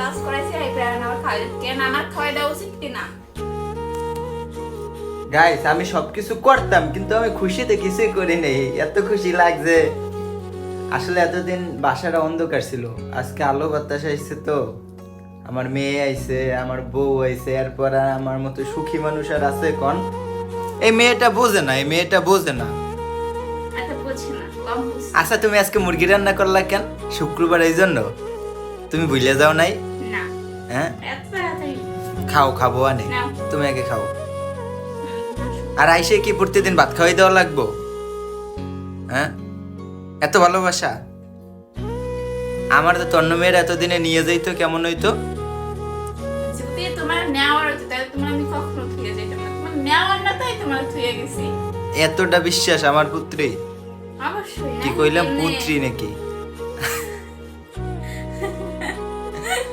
কাজ করাইছি এই প্রাণ আমার খাওয়াই কেন আমার খাওয়াই দেওয়া উচিত কিনা গাইস আমি সবকিছু করতাম কিন্তু আমি খুশিতে কিছুই করি নাই। এত খুশি লাগছে। আসলে এতদিন বাসাটা অন্ধকার ছিল। আজকে আলো বাতাস আইছে তো। আমার মেয়ে আইছে আমার বউ আইছে এরপর আর আমার মতো সুখী মানুষ আর আছে কন? এই মেয়েটা বোঝে না এই মেয়েটা বোঝে না। বুঝি। আচ্ছা তুমি আজকে মুরগি রান্না করলা কেন? শুক্রবার এই জন্য। তুমি ভুলে যাও নাই? হ্যাঁ? খাও খাব আনে। তুমি আগে খাও। আর আইসে কি প্রতিদিন ভাত খাওয়াই দেওয়া লাগবো? হ্যাঁ? এত ভালোবাসা। আমার তো তন্ন মেয়ের এতদিনে নিয়ে যাইতো কেমন হইতো? এতটা বিশ্বাস আমার পুত্রী? কি কইলাম পুত্রী নাকি?